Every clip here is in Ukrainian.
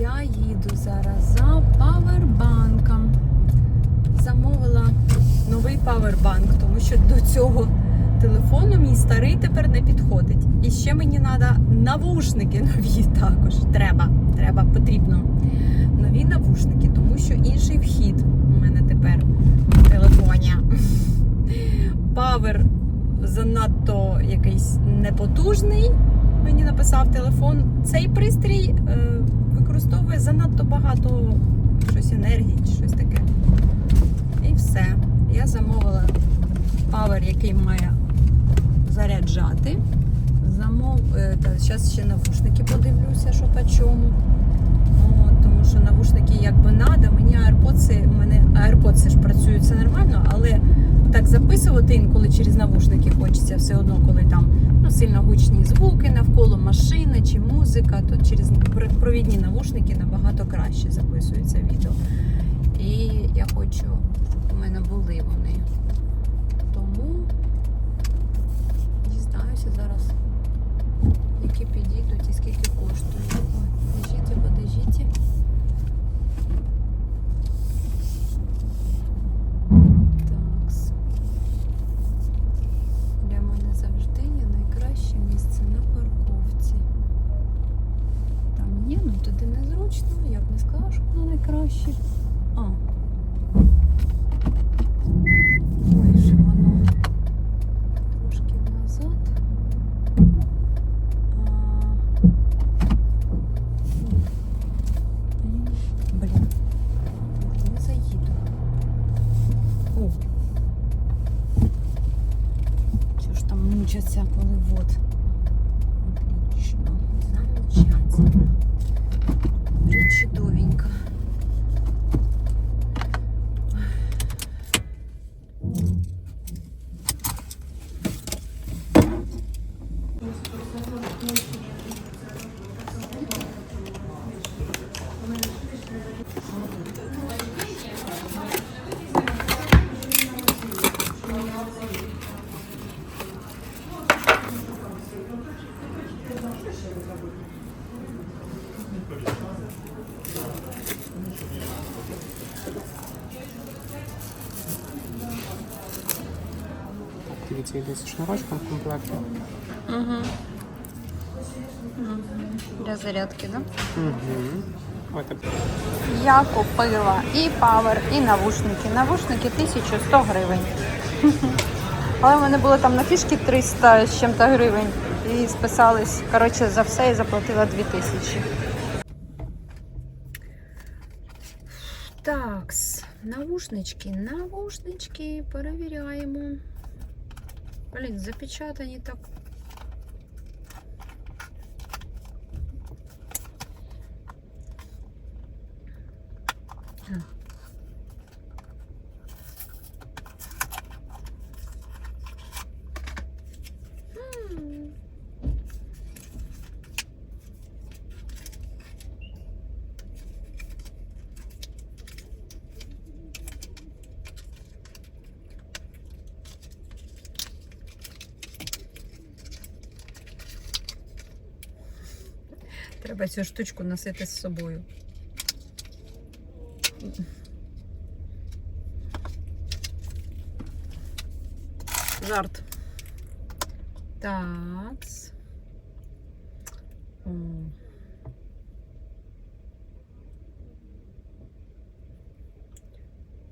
Я їду зараз за павербанком. Замовила новий павербанк, тому що до цього телефону мій старий тепер не підходить. І ще мені треба навушники нові також. Треба, треба, потрібно. Нові навушники, тому що інший вхід у мене тепер в телефоні. Павер занадто якийсь непотужний. Мені написав телефон. Цей пристрій е, використовує занадто багато щось енергії чи щось таке. І все. Я замовила павер, який має заряджати. Замов... е, Та, зараз ще навушники подивлюся, що по чому. От, тому що навушники якби надо. Мені AirPods, мене AirPods ж працюють все нормально, але так записувати інколи через навушники хочеться все одно, коли там ну, сильно гучні звуки навколо машини чи музика, то через провідні навушники набагато краще записується відео. І я хочу, щоб у мене були вони. Тому дізнаюся зараз, які підійдуть і скільки коштують. Ой, подождіть, подождіть. Такс. Для мене завжди є найкраще місце на парковці. Там є, ну туди незручно, я б не сказала, що воно найкраще. А. Ой, же воно трошки назад. А. М, Блін. Не заїду. О. Чого ж там мучаться, коли вот. Отлично. Замечательно. Причудовенько. Йде зі шнурочком в комплекті. Угу. Для зарядки, да? Угу. Я купила і павер, і навушники. Навушники 1100 гривень. Але в мене було там на фішки 300 з чим-то гривень. І списались, коротше, за все і заплатила 2000. Такс, навушнички, навушнички, перевіряємо. Блін, запечатані так. Треба цю штучку носити з собою. Жарт. Такс. М.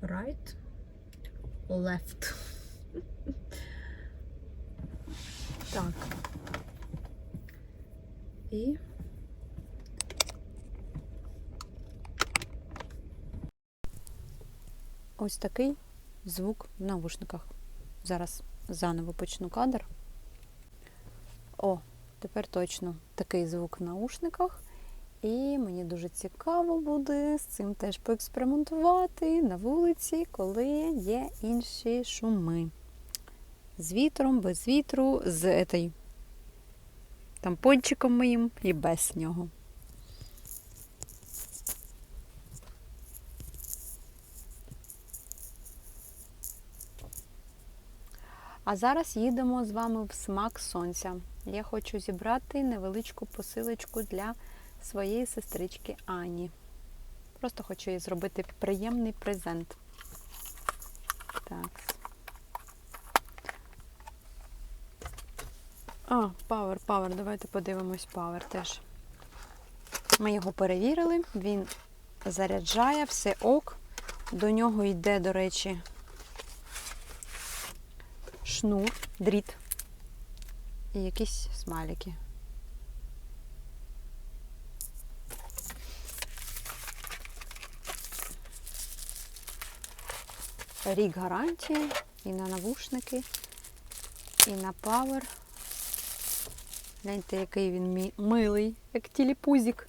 Right. Left. Так. І. Ось такий звук в навушниках. Зараз заново почну кадр. О, тепер точно такий звук в наушниках. І мені дуже цікаво буде з цим теж поекспериментувати на вулиці, коли є інші шуми. З вітром, без вітру, з этой тампончиком моїм і без нього. А зараз їдемо з вами в смак сонця. Я хочу зібрати невеличку посилочку для своєї сестрички Ані. Просто хочу їй зробити приємний презент. Так. А, Power, Power, давайте подивимось Power теж. Ми його перевірили, він заряджає, все ок. До нього йде, до речі, шнур, дріт і якісь смайлики. Рік гарантії і на навушники, і на павер. Гляньте, який він милий, як тіліпузик.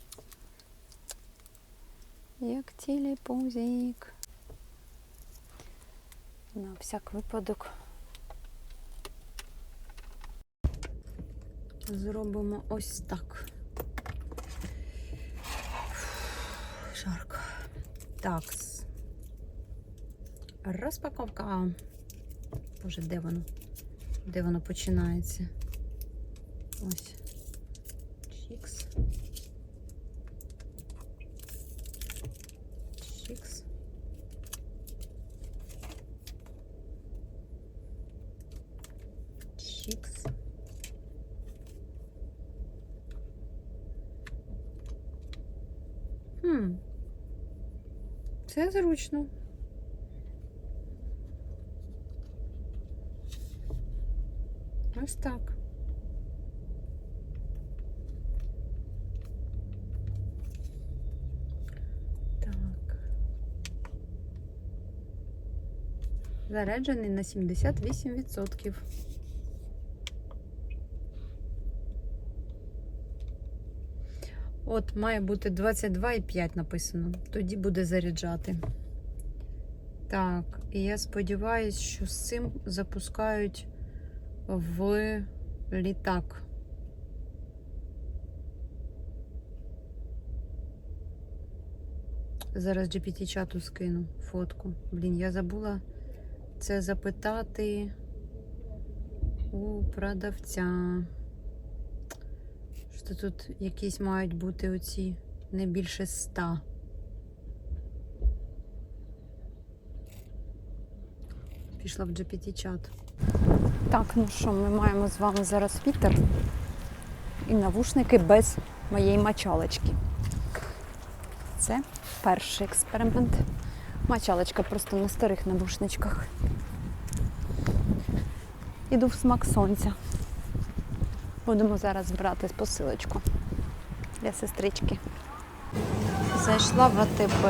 Як тіліпузик. На всяк випадок. Зробимо ось так. Жарко. Так. Розпаковка. Боже, де воно? Де воно починається? Ось. Чікс. Чікс. Хм. Це зручно. Ось так. Так. Заряджений на 78%. От, має бути 22,5 написано. Тоді буде заряджати. Так, і я сподіваюся, що з цим запускають в літак. Зараз GPT-чату скину фотку. Блін, я забула це запитати у продавця. Що тут якісь мають бути оці не більше ста. Пішла в GPT-чат. Так, ну що, ми маємо з вами зараз вітер і навушники без моєї мочалочки. Це перший експеримент. Мочалочка просто на старих навушничках. Іду в смак сонця. Будемо зараз брати посилочку для сестрички. Зайшла в АТБ.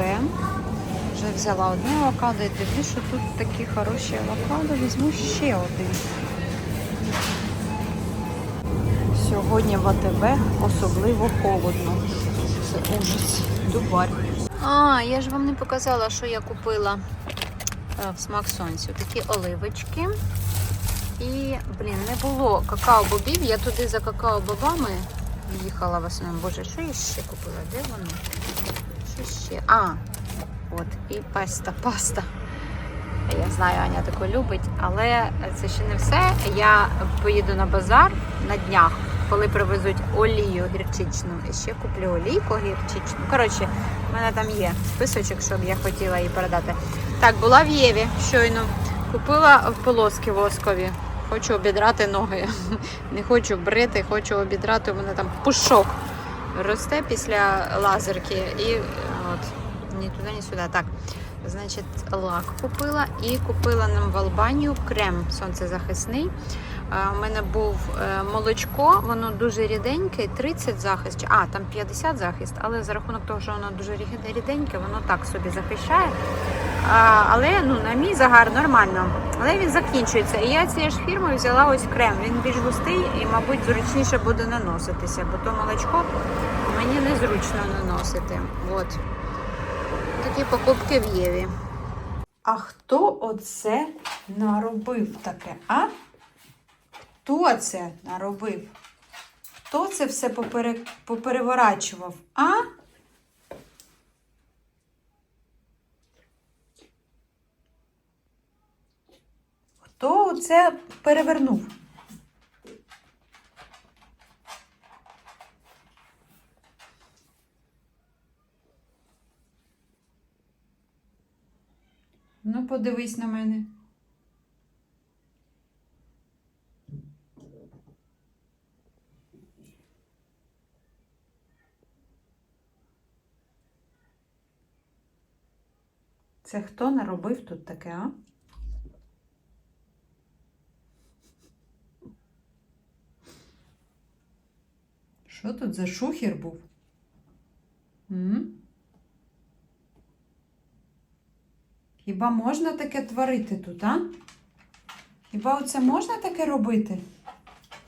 Вже взяла одне авокадо і тоді, що тут такі хороші авокадо, візьму ще один. Сьогодні в АТБ особливо холодно. Це ужас. Дубар. А, я ж вам не показала, що я купила е, в смак сонцю. Такі оливочки. І, блін, не було какао-бобів. Я туди за какао-бобами їхала в основному. Боже, що я ще купила? Де воно? Що ще? А, от, і паста, паста. Я знаю, Аня таку любить, але це ще не все. Я поїду на базар на днях, коли привезуть олію гірчичну. І ще куплю олійку гірчичну. Коротше, в мене там є списочок, щоб я хотіла її передати. Так, була в Єві щойно. Купила полоски воскові. Хочу обідрати ноги. Не хочу брити, хочу обідрати. У мене там пушок росте після лазерки. І от ні туди, ні сюди. Так, значить, лак купила і купила нам в Албанію крем сонцезахисний. Е, У мене був е, молочко, воно дуже ріденьке, 30 захист. А, там 50 захист, але за рахунок того, що воно дуже ріде- ріденьке, воно так собі захищає. Але ну, на мій загар нормально. Але він закінчується. І я цією ж фірмою взяла ось крем. Він більш густий і, мабуть, зручніше буде наноситися, бо то молочко мені незручно наносити. От. Такі покупки в Єві. А хто оце наробив таке, а? Хто це наробив? Хто це все попере... попереворачував, а? це перевернув. Ну, подивись на мене. Це хто наробив тут таке, а? Що тут за шухер був? М? Хіба можна таке творити тут, а? Хіба оце можна таке робити?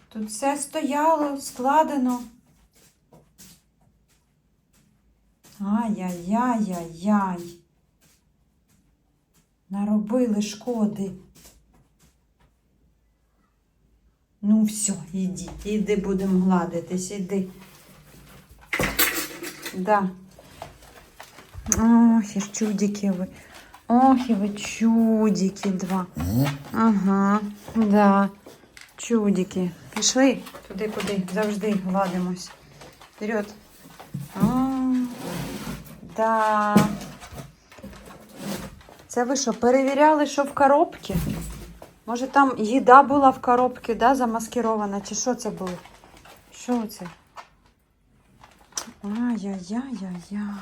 Тут все стояло, складено. Ай-яй-яй-яй-яй. Наробили шкоди. Ну, все, іди, іди будемо гладитись, іди. Да. Ох, і чудики ви. Ох, і ви чудики два. Ага, да. Чудики. Пішли туди, куди завжди гладимось. Вперед. А, да. Це ви що, перевіряли, що в коробці? Може там їда була в коробці, да, замаскирована, чи що це було? Що це? Ай-яй-яй-яй-яй.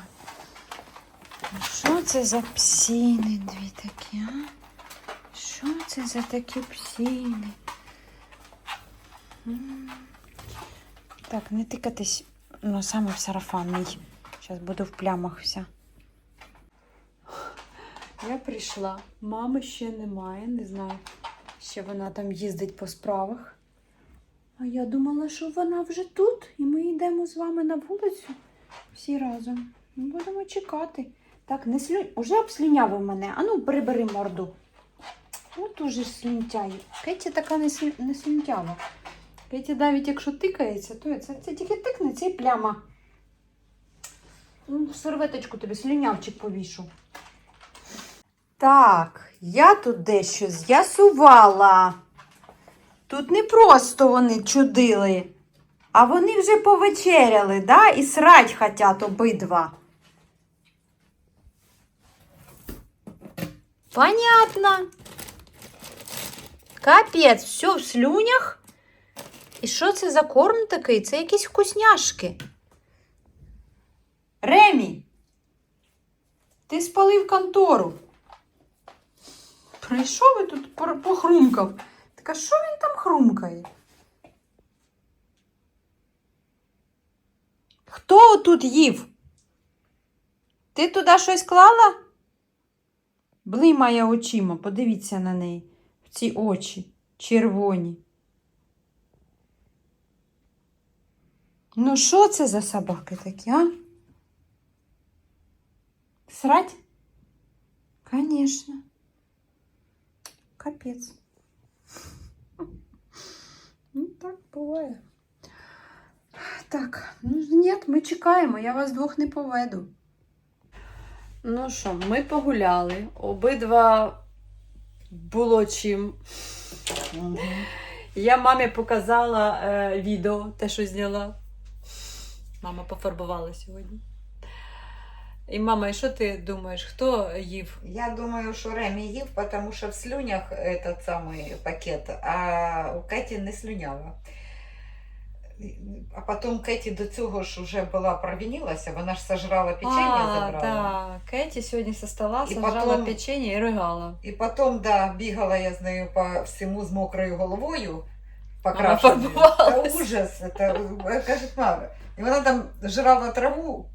Що це за псіни дві такі, а? Що це за такі псіни? Так, не тикатись, ну саме в сарафан мій. Зараз буду в плямах вся. Я прийшла, мами ще немає, не знаю. Ще вона там їздить по справах. А я думала, що вона вже тут, і ми йдемо з вами на вулицю всі разом. Ми будемо чекати. Так, не слю... Уже обслюнявив мене. Ану, прибери морду. От уже слюнтяй. Кеті така не, слю... не слюнтява. Кеті навіть якщо тикається, то це, це тільки тикнеться і пляма. Ну, серветочку тобі слюнявчик повішу. Так, я тут дещо з'ясувала. Тут не просто вони чудили, а вони вже повечеряли, да? І срать хотять обидва. Понятно. Капець, все в слюнях. І що це за корм такий? Це якісь вкусняшки. Ремі, ти спалив контору. Прийшов і тут похрумкав. Так а що він там хрумкає? Хто тут їв? Ти туди щось клала? Блимає очима, подивіться на неї. В ці очі червоні. Ну, що це за собаки такі, а? Срать? Конечно. Капець. Ну, так буває. Так, ну ні, ми чекаємо, я вас двох не поведу. Ну що, ми погуляли. Обидва було чим. Я мамі показала е, відео, те, що зняла. Мама пофарбувала сьогодні. І мама, і що ти думаєш, хто їв? Я думаю, що Ремі їв, тому що в слюнях этот самий пакет, а у Кеті не слюнява. А потім Кеті до цього ж вже була провинилася, вона ж сожрала печення, а, забрала. так. Кеті сьогодні со стола І сажала потім- печення і ригала. І потім, да, бігала я з нею по всьому з мокрою головою, покрашеною. Та ужас. Це, каже, мама. І вона там жрала траву,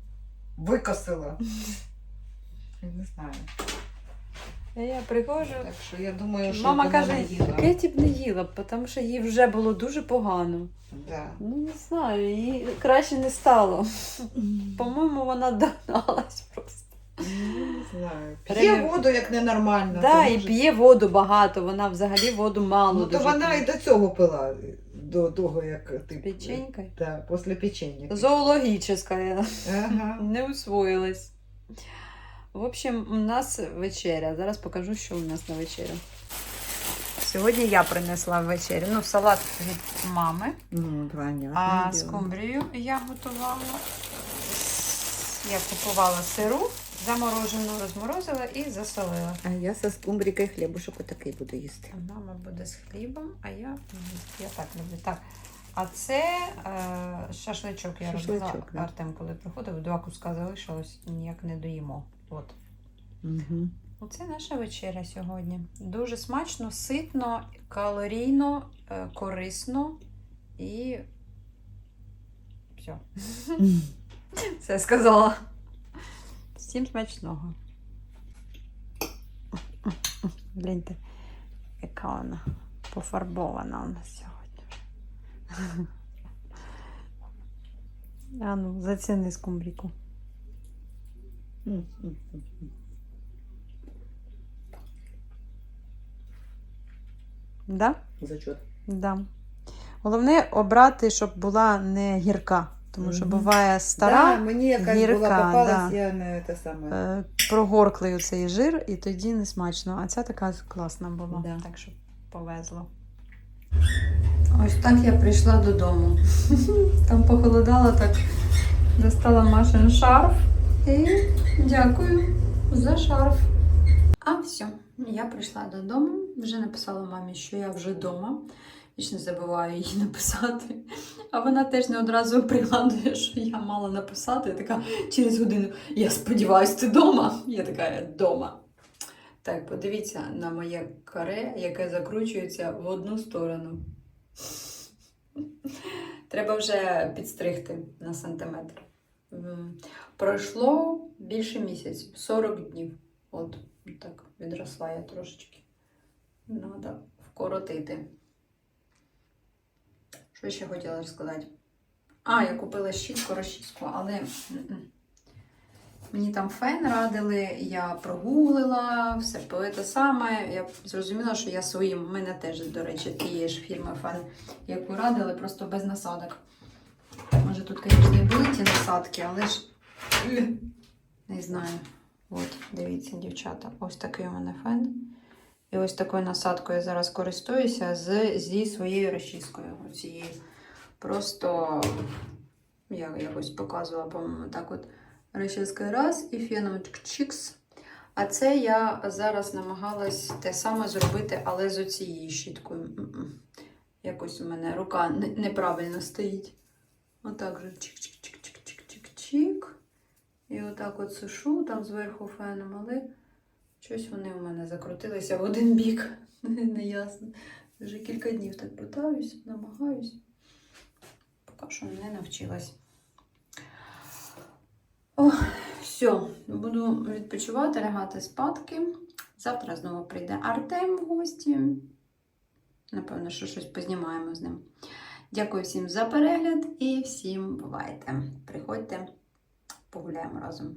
викосила. Не знаю. Я приходжу. Так що я думаю, що Мама вона каже, не їла. Кеті б не їла, тому що їй вже було дуже погано. Да. Ну, не знаю, їй краще не стало. По-моєму, вона догналась просто. Ну, Не знаю. П'є воду як ненормально. Да, то і може- п'є воду багато, вона взагалі воду мало. Ну, то дуже вона п'є. і до цього пила, до того, як ти. Печенькою? Да, після печення. Зоологічна, Ага. не усвоїлась. В общем, у нас вечеря. Зараз покажу, що у нас на вечерю. Сьогодні я принесла вечерю. Ну, салат від мами. Ну, понятно. А скумбрію я готувала. Я купувала сиру Заморожену розморозила і засолила. А я со скумбрикою хлібушок отакий буду їсти. Мама буде з хлібом, а я, я так люблю. Так. А це е, шашличок я робила. Да. Артем, коли приходив, два куска залишилось, ніяк не доїмо. От. Угу. Оце наша вечеря сьогодні. Дуже смачно, ситно, калорійно, е, корисно і все. Все сказала. Всім смачного. Гляньте, яка вона пофарбована у нас сьогодні. А ну, заціни скумбріку. Да? Зачет. Да. Головне обрати, щоб була не гірка. Тому що буває стара, да, мені якась гірка, була попалась, да. я не те саме. е, прогорклий цей жир, і тоді не смачно. А ця така класна була. Да. Так що повезло. Ось так я прийшла додому. Там похолодало, так достала Машин шарф. І дякую за шарф. А все, я прийшла додому, вже написала мамі, що я вже вдома. Не забуваю їй написати. А вона теж не одразу пригадує, що я мала написати. Така через годину. Я сподіваюся, ти вдома. Я така я вдома. Так, подивіться на моє каре, яке закручується в одну сторону. Треба вже підстригти на сантиметр. Пройшло більше місяців, 40 днів. От так відросла я трошечки. Треба вкоротити. Що ще хотіла розказати? А, я купила щітку, розчіску, але мені там фен радили, я прогуглила все те саме. Я зрозуміла, що я своїм, в мене теж, до речі, тієї ж фірми фен, яку радили, просто без насадок. Може тут, звісно, і були ті насадки, але ж не знаю. От, дивіться, дівчата, ось такий у мене фен. І ось такою насадкою я зараз користуюся з, зі своєю розчіскою. Оцією. Просто я якось показувала, по-моєму, так от розчіска раз і феном чикс. А це я зараз намагалась те саме зробити, але з оцією щіткою. Якось у мене рука неправильно стоїть. Отак же чик-чик-чик-чик-чик-чик. І отак от сушу там зверху феном, але щось вони у мене закрутилися в один бік. Неясно. Вже кілька днів так питаюсь, намагаюсь. Поки що не навчилась. О, все, буду відпочивати, лягати спадки. Завтра знову прийде Артем в гості. Напевно, що щось познімаємо з ним. Дякую всім за перегляд і всім бувайте. Приходьте, погуляємо разом.